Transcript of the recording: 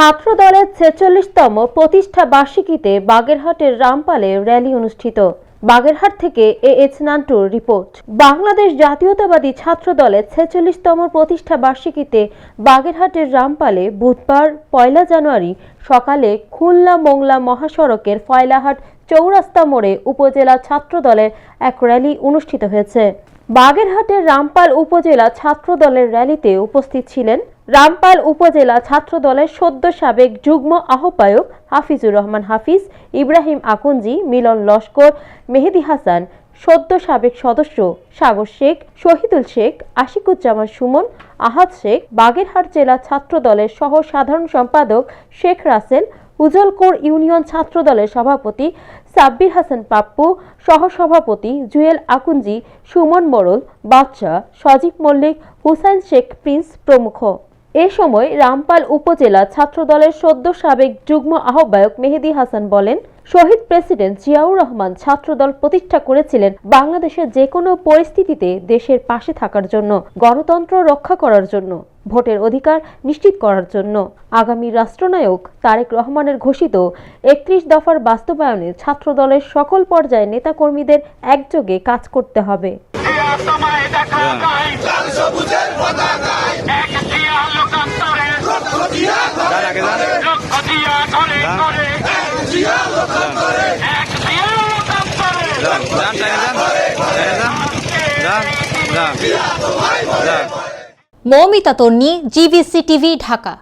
ছাত্র দলের ছেচল্লিশতম প্রতিষ্ঠা বার্ষিকীতে বাগেরহাটের রামপালে র্যালি অনুষ্ঠিত। বাগেরহাট থেকে এ এইচ নান্টুর রিপোর্ট। বাংলাদেশ জাতীয়তাবাদী ছাত্র দলের ছেচল্লিশতম প্রতিষ্ঠা বার্ষিকীতে বাগেরহাটের রামপালে বুধবার, পয়লা জানুয়ারি সকালে খুলনা মোংলা মহাসড়কের ফয়লাহাট চৌরাস্তা মোড়ে উপজেলা ছাত্র দলের এক র্যালি অনুষ্ঠিত হয়েছে। বাগেরহাটের রামপাল উপজেলা ছাত্র দলের র্যালিতে উপস্থিত ছিলেন রামপাল উপজেলা ছাত্র দলের সদ্য সাবেক যুগ্ম আহ্বায়ক হাফিজুর রহমান হাফিজ, ইব্রাহিম আকুঞ্জি মিলন লস্কর, মেহেদি হাসান, সদ্য সাবেক সদস্য সাগর শেখ, শহীদুল শেখ, আশিকুজ্জামান সুমন, আহাদ শেখ, বাগেরহাট জেলা ছাত্র দলের সহ সাধারণ সম্পাদক শেখ রাসেল, উজলকোর ইউনিয়ন ছাত্র দলের সভাপতি সাব্বির হাসান পাপ্পু, সহসভাপতি জুয়েল আকুঞ্জি সুমন মোড়ল, বাদশাহ, সজীব মল্লিক, হুসাইন শেখ প্রিন্স প্রমুখ। এ সময় রামপাল উপজেলা ছাত্র দলের সদ্য সাবেক যুগ্ম আহ্বায়ক মেহেদি হাসান বলেন শহীদ প্রেসিডেন্ট জিয়াউর রহমান ছাত্রদল প্রতিষ্ঠা করেছিলেন বাংলাদেশের যে কোনো পরিস্থিতিতে দেশের পাশে থাকার জন্য গণতন্ত্র রক্ষা করার জন্য ভোটের অধিকার নিশ্চিত করার জন্য। আগামী রাষ্ট্রনায়ক তারেক রহমানের ঘোষিত একত্রিশ দফার বাস্তবায়নে ছাত্রদলের সকল পর্যায়ে নেতাকর্মীদের একযোগে কাজ করতে হবে। Moumita Tonni GBC TV Dhaka.